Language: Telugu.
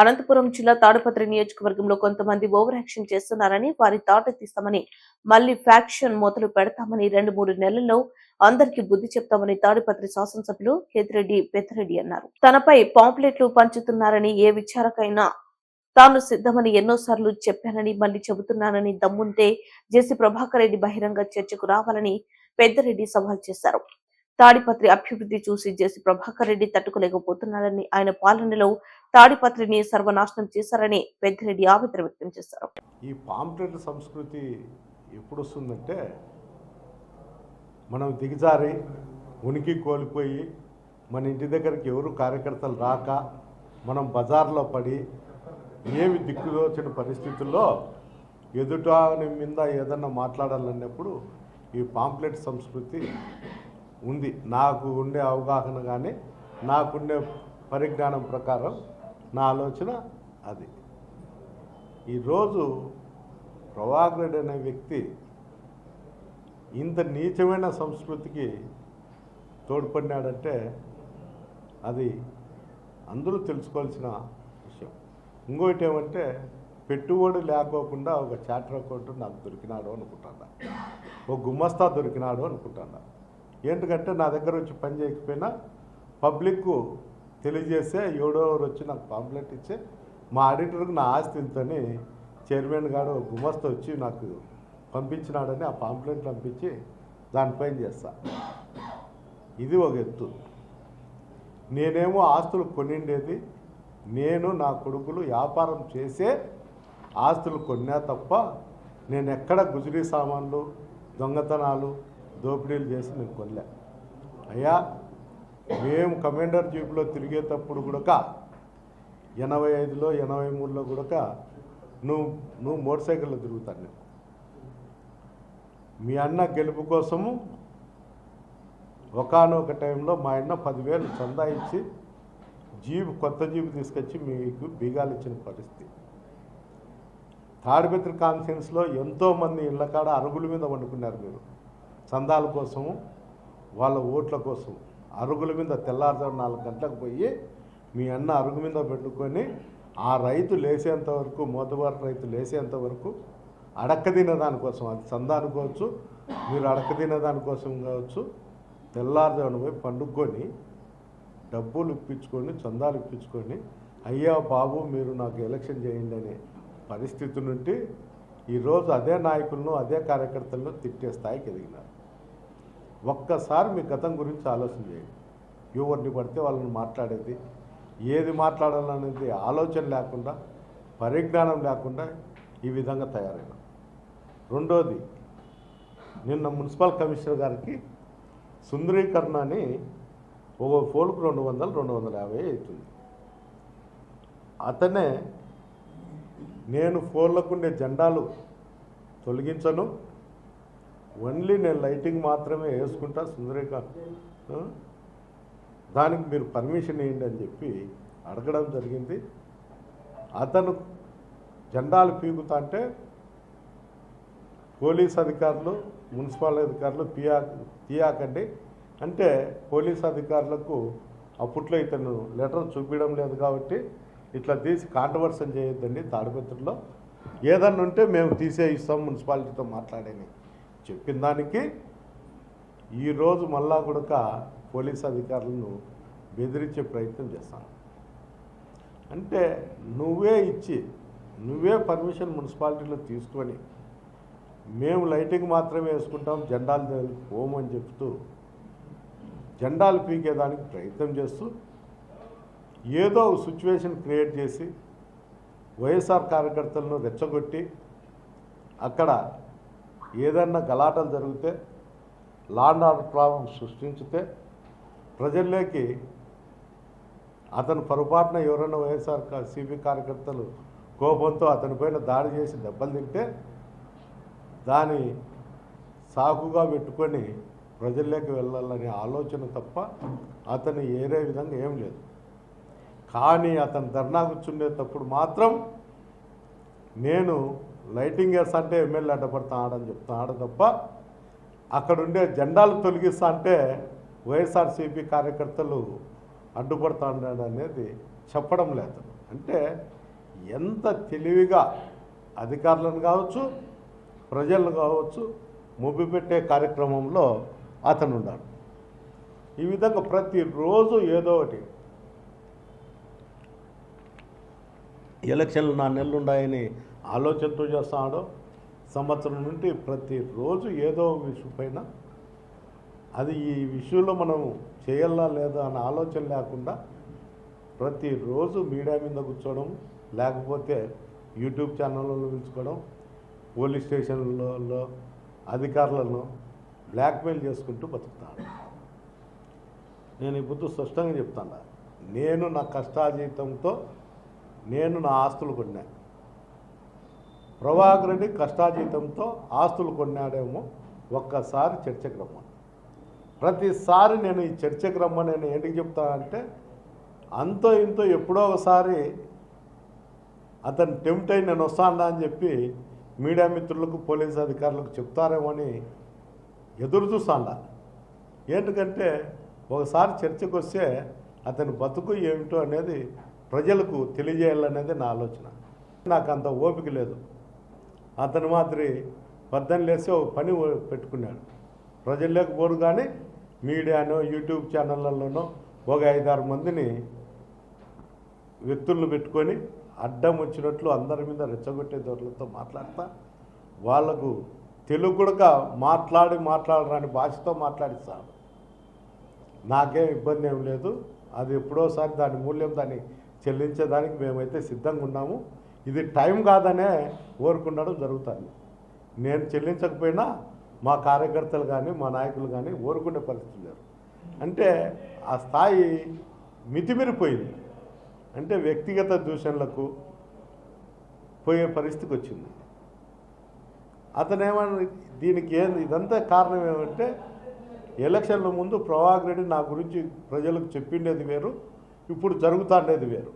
అనంతపురం జిల్లా తాడిపత్రి నియోజకవర్గంలో కొంతమంది ఓవర్ యాక్షన్ చేస్తున్నారని వారి తాట తీస్తామని మళ్ళీ ఫ్యాక్షన్ మొదలు పెడతామని రెండు మూడు నెలల్లో అందరికీ బుద్ధి చెప్తామని తాడిపత్రి శాసనసభ్యులు కేతిరెడ్డి పెద్దిరెడ్డి అన్నారు. తనపై పాంప్లెట్లు పంచుతున్నారని ఏ విచారకైనా తాను సిద్ధమని ఎన్నోసార్లు చెప్పానని మళ్ళీ చెబుతున్నానని దమ్ముంటే జేసీ ప్రభాకర్ రెడ్డి బహిరంగ చర్చకు రావాలని పెద్దిరెడ్డి సవాల్ చేశారు. తాడిపత్రి అభివృద్ధి చూసి జేసీ ప్రభాకర్ రెడ్డి తట్టుకోలేకపోతున్నారని ఆయన పాలనలో తాడిపత్రిని సర్వనాశనం చేశారని పెద్దిరెడ్డి ఆవేదన వ్యక్తం చేశారు. ఈ పాంప్లెట్ సంస్కృతి ఎప్పుడు వస్తుందంటే మనం దిగజారి ఉనికి కోల్పోయి మన ఇంటి దగ్గరికి ఎవరు కార్యకర్తలు రాక మనం బజార్లో పడి ఏమి దిక్కుదోచిన పరిస్థితుల్లో ఎదుటాని మీద ఏదన్నా మాట్లాడాలన్నప్పుడు ఈ పాంప్లెట్ సంస్కృతి ఉంది. నాకు ఉండే అవగాహన కానీ నాకుండే పరిజ్ఞానం ప్రకారం నా ఆలోచన అది. ఈరోజు ప్రభాకర్ రెడ్డి అనే వ్యక్తి ఇంత నీచమైన సంస్కృతికి తోడ్పడినాడంటే అది అందరూ తెలుసుకోవాల్సిన విషయం. ఇంకోటి ఏమంటే పెట్టుబడి లేకోకుండా ఒక చార్టర్ అకౌంట్ నాకు దొరికినాడు అనుకుంటాను ఒక గుమ్మస్తా దొరికినాడు అనుకుంటాను ఏంటికంటే నా దగ్గర వచ్చి పని చేయకపోయినా పబ్లిక్కు తెలియజేస్తే ఎవడోరు వచ్చి నాకు పాంప్లెట్ ఇచ్చే మా ఆడిటర్కి నా ఆస్తి ఇంతని చైర్మన్ గారు గుమస్త వచ్చి నాకు పంపించినాడని ఆ పాంప్లెట్ పంపించి దానిపైన చేస్తా. ఇది ఒక ఎత్తు. నేనేమో ఆస్తులు కొనిండేది. నేను నా కొడుకులు వ్యాపారం చేసే ఆస్తులు కొన్నా తప్ప నేను ఎక్కడ గుజరీ సామాన్లు దొంగతనాలు దోపిడీలు చేసి నేను కొనలే. అయ్యా మేము కమాండర్ జీప్లో తిరిగేటప్పుడు కూడా ఎనభై ఐదులో ఎనభై మూడులో కూడా నువ్వు నువ్వు మోటార్ సైకిల్లో తిరుగుతాను నేను. మీ అన్న గెలుపు కోసము ఒకనొక టైంలో మా అన్న పదివేలు చందా ఇచ్చి జీబు కొత్త జీబు తీసుకొచ్చి మీకు బీగాలు ఇచ్చిన పరిస్థితి. తాడిపత్రి కాన్ఫరెన్స్లో ఎంతోమంది ఇళ్ళకాడ అరుగుల మీద వండుకున్నారు మీరు. చందాల కోసము వాళ్ళ ఓట్ల కోసం అరుగుల మీద తెల్లారుజాము నాలుగు గంటలకు పోయి మీ అన్న అరుగు మీద పెట్టుకొని ఆ రైతు లేసేంత వరకు మోతబారు రైతు లేసేంత వరకు అడక్క దానికోసం అది చందా అనుకోవచ్చు మీరు అడక్క దానికోసం కావచ్చు తెల్లారుజామున పోయి పండుకొని డబ్బులు ఇప్పించుకొని చందాలు ఇప్పించుకొని అయ్యా బాబు మీరు నాకు ఎలక్షన్ చేయండి అనే పరిస్థితి నుండి ఈరోజు అదే నాయకులను అదే కార్యకర్తలను తిట్టే స్థాయికి ఎదిగినారు. ఒక్కసారి మీ గతం గురించి ఆలోచన చేయండి. ఎవరిని పడితే వాళ్ళని మాట్లాడేది ఏది మాట్లాడాలనేది ఆలోచన లేకుండా పరిజ్ఞానం లేకుండా ఈ విధంగా తయారైన రెండోది నిన్న మున్సిపల్ కమిషనర్ గారికి సుందరీకరణ అని ఒక ఫోన్కు రెండు వందలు రెండు వందల యాభై అవుతుంది. అతనే నేను ఫోన్లకు ఉండే జెండాలు తొలగించను ఓన్లీ నేను లైటింగ్ మాత్రమే వేసుకుంటా సుందరీకరణ దానికి మీరు పర్మిషన్ ఇవ్వండి అని చెప్పి అడగడం జరిగింది. అతను జెండాలు పీకుతా అంటే పోలీస్ అధికారులు మున్సిపల్ అధికారులు పియా తీయాకండి. అంటే పోలీస్ అధికారులకు అప్పట్లో ఇతను లెటర్ చూపించడం లేదు కాబట్టి ఇట్లా తీసి కాంట్రవర్సన్ చేయొద్దండి తాడిపత్రిలో. ఏదన్నా ఉంటే మేము తీసే ఇస్తాం మున్సిపాలిటీతో మాట్లాడని చెప్పిన దానికి ఈరోజు మళ్ళా కూడా పోలీస్ అధికారులను బెదిరించే ప్రయత్నం చేస్తాను. అంటే నువ్వే ఇచ్చి నువ్వే పర్మిషన్ మున్సిపాలిటీలో తీసుకొని మేము లైటింగ్ మాత్రమే వేసుకుంటాం జెండాలు దగ్గరికి పోమని చెప్తూ జెండాలు పీకేదానికి ప్రయత్నం చేస్తూ ఏదో సిచ్యువేషన్ క్రియేట్ చేసి వైఎస్ఆర్ కార్యకర్తలను రెచ్చగొట్టి అక్కడ ఏదన్నా గలాటలు జరిగితే లాండ్ ఆర్డర్ ప్రాబ్లం సృష్టించితే ప్రజల్లోకి అతను పొరపాటున ఎవరైనా వైఎస్ఆర్ కా- సిపి కార్యకర్తలు కోపంతో అతనిపైన దాడి చేసి దెబ్బలు తింటే దాని సాకుగా పెట్టుకొని ప్రజల్లోకి వెళ్ళాలనే ఆలోచన తప్ప అతను ఏరే విధంగా ఏం లేదు. కానీ అతను ధర్నా కూర్చుండేటప్పుడు మాత్రం నేను లైటింగ్ వేస్తా అంటే ఎమ్మెల్యే చెప్తా ఆడ తప్ప అక్కడుండే జెండాలు తొలగిస్తా అంటే వైఎస్ఆర్సీపీ కార్యకర్తలు అడ్డుపడతాడు అనేది చెప్పడం లేదు. అంటే ఎంత తెలివిగా అధికారులను కావచ్చు ప్రజలను కావచ్చు పెట్టే కార్యక్రమంలో అతను ఉన్నాడు. ఈ విధంగా ప్రతిరోజు ఏదో ఒకటి ఎలక్షన్లు నా నెలలు ఉన్నాయని ఆలోచనతో చేస్తాడో సంవత్సరం నుండి ప్రతిరోజు ఏదో ఒక విషయం పైన అది ఈ విషయంలో మనం చేయాలా లేదా అనే ఆలోచన లేకుండా ప్రతిరోజు మీడియా మీద కూర్చోవడం లేకపోతే యూట్యూబ్ ఛానళ్ళలో పిలుచుకోవడం పోలీస్ స్టేషన్లలో అధికారులను బ్లాక్మెయిల్ చేసుకుంటూ బతుకుతాడు. నేను ఈ స్పష్టంగా చెప్తాను. నేను నా కష్టాజీతంతో నేను నా ఆస్తులు కొన్నాను ప్రభాకర్ రెడ్డి కష్టాజీతంతో ఆస్తులు కొన్నాడేమో ఒక్కసారి చర్చకు రమ్మను. ప్రతిసారి నేను ఈ చర్చకు రమ్మని నేను ఏంటికి చెప్తానంటే అంతో ఇంతో ఎప్పుడో ఒకసారి అతను టెంప్ట్ అయి నేను వస్తాను అని చెప్పి మీడియా మిత్రులకు పోలీస్ అధికారులకు చెప్తారేమో అని ఎదురు చూస్తాండా ఏంటంటే ఒకసారి చర్చకు వస్తే అతని బతుకు ఏమిటో అనేది ప్రజలకు తెలియజేయాలనేది నా ఆలోచన. నాకు అంత ఓపిక లేదు. అతను మాత్రి పద్దెనిమిది లేసి ఒక పని పెట్టుకున్నాడు. ప్రజల్లోకి పోరు కానీ మీడియానో యూట్యూబ్ ఛానళ్ళలోనో ఒక ఐదారు మందిని వ్యక్తులను పెట్టుకొని అడ్డం వచ్చినట్లు అందరి మీద రెచ్చగొట్టే దొరలతో మాట్లాడతా వాళ్ళకు తెలుగు కూడా మాట్లాడి మాట్లాడరాని భాషతో మాట్లాడిస్తాను నాకేం ఇబ్బంది ఏం లేదు. అది ఎప్పుడోసారి దాని మూల్యం దాన్ని చెల్లించేదానికి మేమైతే సిద్ధంగా ఉన్నాము. ఇది టైం కాదనే ఓరుకుండడం జరుగుతుంది. నేను చెల్లించకపోయినా మా కార్యకర్తలు కానీ మా నాయకులు కానీ ఓరుకునే పరిస్థితి లేరు అంటే ఆ స్థాయి మితిమిరిపోయింది. అంటే వ్యక్తిగత దూషణలకు పోయే పరిస్థితికి వచ్చింది. అతను దీనికి ఏం ఇదంతా కారణం ఏమంటే ఎలక్షన్ల ముందు ప్రభాకర్ రెడ్డి నా గురించి ప్రజలకు చెప్పిండేది వేరు ఇప్పుడు జరుగుతుండేది వేరు.